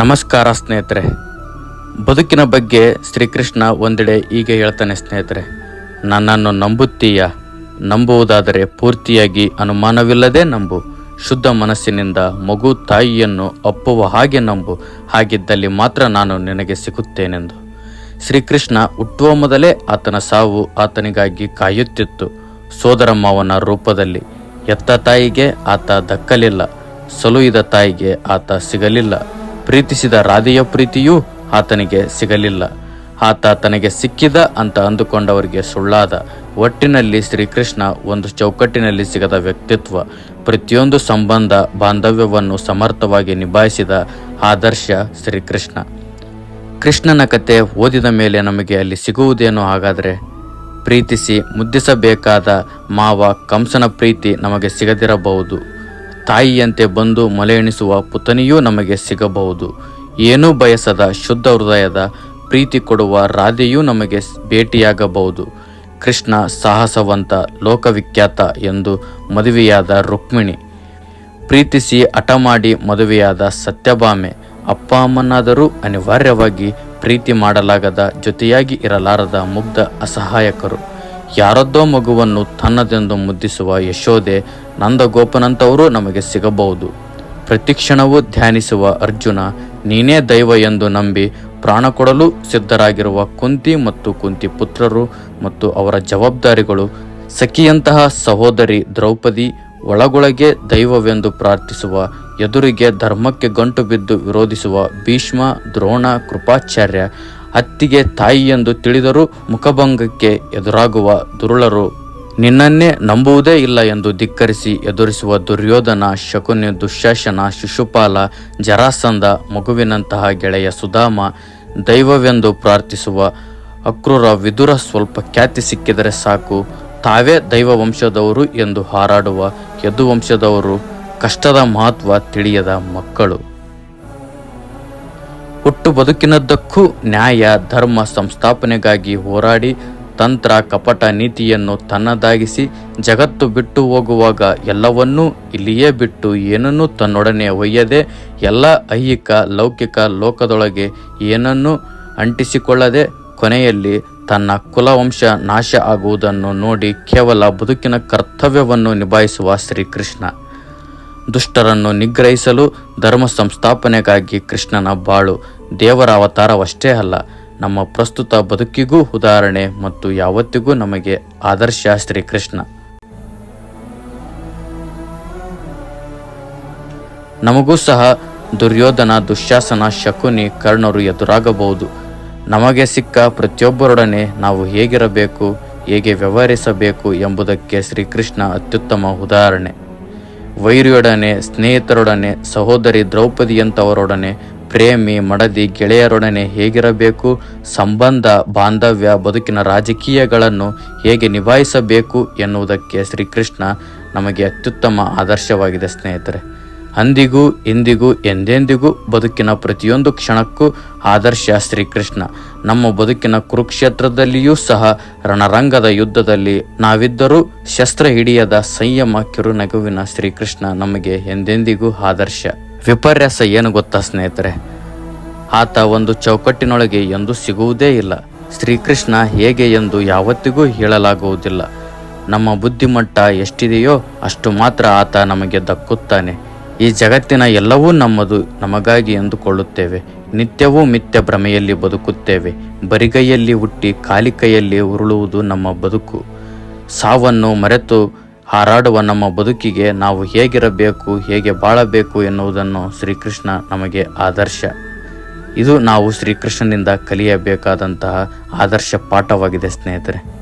ನಮಸ್ಕಾರ ಸ್ನೇಹಿತರೆ. ಬದುಕಿನ ಬಗ್ಗೆ ಶ್ರೀಕೃಷ್ಣ ಒಂದೆಡೆ ಹೀಗೆ ಹೇಳ್ತಾನೆ ಸ್ನೇಹಿತರೆ, ನನ್ನನ್ನು ನಂಬುತ್ತೀಯ? ನಂಬುವುದಾದರೆ ಪೂರ್ತಿಯಾಗಿ ಅನುಮಾನವಿಲ್ಲದೆ ನಂಬು. ಶುದ್ಧ ಮನಸ್ಸಿನಿಂದ ಮಗು ತಾಯಿಯನ್ನು ಅಪ್ಪುವ ಹಾಗೆ ನಂಬು. ಹಾಗಿದ್ದಲ್ಲಿ ಮಾತ್ರ ನಾನು ನಿನಗೆ ಸಿಗುತ್ತೇನೆಂದು. ಶ್ರೀಕೃಷ್ಣ ಹುಟ್ಟುವ ಮೊದಲೇ ಆತನ ಸಾವು ಆತನಿಗಾಗಿ ಕಾಯುತ್ತಿತ್ತು. ಸೋದರಮ್ಮವನ ಮಾವನ ರೂಪದಲ್ಲಿ ಎತ್ತ ತಾಯಿಗೆ ಆತ ದಕ್ಕಲಿಲ್ಲ. ಸಲುಹಿದ ತಾಯಿಗೆ ಆತ ಸಿಗಲಿಲ್ಲ. ಪ್ರೀತಿಸಿದ ರಾಧೆಯ ಪ್ರೀತಿಯೂ ಆತನಿಗೆ ಸಿಗಲಿಲ್ಲ. ಆತ ತನಗೆ ಸಿಕ್ಕಿದ ಅಂತ ಅಂದುಕೊಂಡವರಿಗೆ ಸುಳ್ಳಾದ ಒಟ್ಟಿನಲ್ಲಿ ಶ್ರೀಕೃಷ್ಣ ಒಂದು ಚೌಕಟ್ಟಿನಲ್ಲಿ ಸಿಗದ ವ್ಯಕ್ತಿತ್ವ, ಪ್ರತಿಯೊಂದು ಸಂಬಂಧ, ಬಾಂಧವ್ಯವನ್ನು ಸಮರ್ಥವಾಗಿ ನಿಭಾಯಿಸಿದ ಆದರ್ಶ ಶ್ರೀಕೃಷ್ಣ. ಕೃಷ್ಣನ ಕತೆ ಓದಿದ ಮೇಲೆ ನಮಗೆ ಅಲ್ಲಿ ಸಿಗುವುದೇನೋ ಹಾಗಾದರೆ? ಪ್ರೀತಿಸಿ ಮುದ್ದಿಸಬೇಕಾದ ಮಾವ ಕಂಸನ ಪ್ರೀತಿ ನಮಗೆ ಸಿಗದಿರಬಹುದು. ತಾಯಿಯಂತೆ ಬಂದು ಮಲೆಯೆಣಿಸುವ ಪುತನಿಯೂ ನಮಗೆ ಸಿಗಬಹುದು. ಏನೂ ಬಯಸದ ಶುದ್ಧ ಹೃದಯದ ಪ್ರೀತಿ ಕೊಡುವ ರಾಧೆಯೂ ನಮಗೆ ಭೇಟಿಯಾಗಬಹುದು. ಕೃಷ್ಣ ಸಾಹಸವಂತ ಲೋಕವಿಖ್ಯಾತ ಎಂದು ಮದುವೆಯಾದ ರುಕ್ಮಿಣಿ. ಪ್ರೀತಿಸಿ ಹಠ ಮಾಡಿ ಮದುವೆಯಾದ ಸತ್ಯಭಾಮೆ ಅಪ್ಪ ಅಮ್ಮನಾದರೂ ಅನಿವಾರ್ಯವಾಗಿ ಪ್ರೀತಿ ಮಾಡಲಾಗದ ಜೊತೆಯಾಗಿ ಇರಲಾರದ ಮುಗ್ಧ ಅಸಹಾಯಕರು. ಯಾರದ್ದೋ ಮಗುವನ್ನು ತನ್ನದೆಂದು ಮುದ್ದಿಸುವ ಯಶೋದೆ ನಂದಗೋಪನಂತವರು ನಮಗೆ ಸಿಗಬಹುದು. ಪ್ರತಿಕ್ಷಣವೂ ಧ್ಯಾನಿಸುವ ಅರ್ಜುನ, ನೀನೇ ದೈವ ಎಂದು ನಂಬಿ ಪ್ರಾಣ ಕೊಡಲು ಸಿದ್ಧರಾಗಿರುವ ಕುಂತಿ ಮತ್ತು ಕುಂತಿ ಪುತ್ರರು ಮತ್ತು ಅವರ ಜವಾಬ್ದಾರಿಗಳು, ಸಖಿಯಂತಹ ಸಹೋದರಿ ದ್ರೌಪದಿ ಒಳಗೊಳಗೆ ದೈವವೆಂದು ಪ್ರಾರ್ಥಿಸುವ, ಎದುರಿಗೆ ಧರ್ಮಕ್ಕೆ ಗಂಟು ಬಿದ್ದು ವಿರೋಧಿಸುವ ಭೀಷ್ಮ, ದ್ರೋಣ, ಕೃಪಾಚಾರ್ಯ ಅತ್ತಿಗೆ ತಾಯಿ ಎಂದು ತಿಳಿದರೂ ಮುಖಭಂಗಕ್ಕೆ ಎದುರಾಗುವ ದುರುಳರು ನಿನ್ನನ್ನೇ ನಂಬುವುದೇ ಇಲ್ಲ ಎಂದು ಧಿಕ್ಕರಿಸಿ ಎದುರಿಸುವ ದುರ್ಯೋಧನ ಶಕುನಿ ದುಶ್ಯಾಸನ ಶಿಶುಪಾಲ ಜರಾಸಂದ ಮಗುವಿನಂತಹ ಗೆಳೆಯ ಸುಧಾಮ ದೈವವೆಂದು ಪ್ರಾರ್ಥಿಸುವ ಅಕ್ರೂರ ವಿದುರ ಸ್ವಲ್ಪ ಖ್ಯಾತಿ ಸಿಕ್ಕಿದರೆ ಸಾಕು. ತಾವೇ ದೈವ ವಂಶದವರು ಎಂದು ಹಾರಾಡುವ ಯದುವಂಶದವರು ಕಷ್ಟದ ಮಹತ್ವ ತಿಳಿಯದ ಮಕ್ಕಳು. ಹುಟ್ಟು ಬದುಕಿನದ್ದಕ್ಕೂ ನ್ಯಾಯ, ಧರ್ಮ ಸಂಸ್ಥಾಪನೆಗಾಗಿ ಹೋರಾಡಿ, ತಂತ್ರ, ಕಪಟ ನೀತಿಯನ್ನು ತನ್ನದಾಗಿಸಿ ಜಗತ್ತು ಬಿಟ್ಟು ಹೋಗುವಾಗ ಎಲ್ಲವನ್ನೂ ಇಲ್ಲಿಯೇ ಬಿಟ್ಟು ಏನನ್ನೂ ತನ್ನೊಡನೆ ಒಯ್ಯದೆ ಎಲ್ಲ ಐಹಿಕ, ಲೌಕಿಕ ಲೋಕದೊಳಗೆ ಏನನ್ನೂ ಅಂಟಿಸಿಕೊಳ್ಳದೆ ಕೊನೆಯಲ್ಲಿ ತನ್ನ ಕುಲವಂಶ ನಾಶ ಆಗುವುದನ್ನು ನೋಡಿ ಕೇವಲ ಬದುಕಿನ ಕರ್ತವ್ಯವನ್ನು ನಿಭಾಯಿಸುವ ಶ್ರೀಕೃಷ್ಣ. ದುಷ್ಟರನ್ನು ನಿಗ್ರಹಿಸಲು ಧರ್ಮ ಸಂಸ್ಥಾಪನೆಗಾಗಿ ಕೃಷ್ಣನ ಬಾಳು. ದೇವರ ಅವತಾರವಷ್ಟೇ ಅಲ್ಲ, ನಮ್ಮ ಪ್ರಸ್ತುತ ಬದುಕಿಗೂ ಉದಾಹರಣೆ ಮತ್ತು ಯಾವತ್ತಿಗೂ ನಮಗೆ ಆದರ್ಶ ಶ್ರೀಕೃಷ್ಣ ನಮಗೂ ಸಹ ದುರ್ಯೋಧನ, ದುಶ್ಯಾಸನ, ಶಕುನಿ, ಕರ್ಣರು ಎದುರಾಗಬಹುದು. ನಮಗೆ ಸಿಕ್ಕ ಪ್ರತಿಯೊಬ್ಬರೊಡನೆ ನಾವು ಹೇಗಿರಬೇಕು, ಹೇಗೆ ವ್ಯವಹರಿಸಬೇಕು ಎಂಬುದಕ್ಕೆ ಶ್ರೀಕೃಷ್ಣ ಅತ್ಯುತ್ತಮ ಉದಾಹರಣೆ. ವೈರಿಯೊಡನೆ, ಸ್ನೇಹಿತರೊಡನೆ, ಸಹೋದರಿ ದ್ರೌಪದಿಯಂಥವರೊಡನೆ ಪ್ರೇಮಿ, ಮಡದಿ ಗೆಳೆಯರೊಡನೆ ಹೇಗಿರಬೇಕು? ಸಂಬಂಧ, ಬಾಂಧವ್ಯ, ಬದುಕಿನ ರಾಜಕೀಯಗಳನ್ನು ಹೇಗೆ ನಿಭಾಯಿಸಬೇಕು ಎನ್ನುವುದಕ್ಕೆ ಶ್ರೀಕೃಷ್ಣ ನಮಗೆ ಅತ್ಯುತ್ತಮ ಆದರ್ಶವಾಗಿದೆ ಸ್ನೇಹಿತರೆ. ಅಂದಿಗೂ ಇಂದಿಗೂ ಎಂದೆಂದಿಗೂ ಬದುಕಿನ ಪ್ರತಿಯೊಂದು ಕ್ಷಣಕ್ಕೂ ಆದರ್ಶ ಶ್ರೀಕೃಷ್ಣ. ನಮ್ಮ ಬದುಕಿನ ಕುರುಕ್ಷೇತ್ರದಲ್ಲಿಯೂ ಸಹ ರಣರಂಗದ ಯುದ್ಧದಲ್ಲಿ ನಾವಿದ್ದರೂ ಶಸ್ತ್ರ ಹಿಡಿಯದ ಸಂಯಮ ಕಿರುನಗುವಿನ ಶ್ರೀಕೃಷ್ಣ ನಮಗೆ ಎಂದೆಂದಿಗೂ ಆದರ್ಶ. ವಿಪರ್ಯಾಸ ಏನು ಗೊತ್ತಾ ಸ್ನೇಹಿತರೆ? ಆತ ಒಂದು ಚೌಕಟ್ಟಿನೊಳಗೆ ಎಂದು ಸಿಗುವುದೇ ಇಲ್ಲ. ಶ್ರೀಕೃಷ್ಣ ಹೇಗೆ ಎಂದು ಯಾವತ್ತಿಗೂ ಹೇಳಲಾಗುವುದಿಲ್ಲ. ನಮ್ಮ ಬುದ್ಧಿಮಟ್ಟ ಎಷ್ಟಿದೆಯೋ ಅಷ್ಟು ಮಾತ್ರ ಆತ ನಮಗೆ ದಕ್ಕುತ್ತಾನೆ. ಈ ಜಗತ್ತಿನ ಎಲ್ಲವೂ ನಮ್ಮದು, ನಮಗಾಗಿ ಎಂದುಕೊಳ್ಳುತ್ತೇವೆ. ನಿತ್ಯವೂ ಮಿಥ್ಯ ಭ್ರಮೆಯಲ್ಲಿ ಬದುಕುತ್ತೇವೆ. ಬರಿಗೈಯಲ್ಲಿ ಹುಟ್ಟಿ ಕಾಲಿಕೈಯಲ್ಲಿ ಉರುಳುವುದು ನಮ್ಮ ಬದುಕು. ಸಾವನ್ನು ಮರೆತು ಹಾರಾಡುವ ನಮ್ಮ ಬದುಕಿಗೆ ನಾವು ಹೇಗಿರಬೇಕು, ಹೇಗೆ ಬಾಳಬೇಕು ಎನ್ನುವುದನ್ನು ಶ್ರೀಕೃಷ್ಣ ನಮಗೆ ಆದರ್ಶ. ಇದು ನಾವು ಶ್ರೀಕೃಷ್ಣನಿಂದ ಕಲಿಯಬೇಕಾದಂತಹ ಆದರ್ಶ ಪಾಠವಾಗಿದೆ ಸ್ನೇಹಿತರೆ.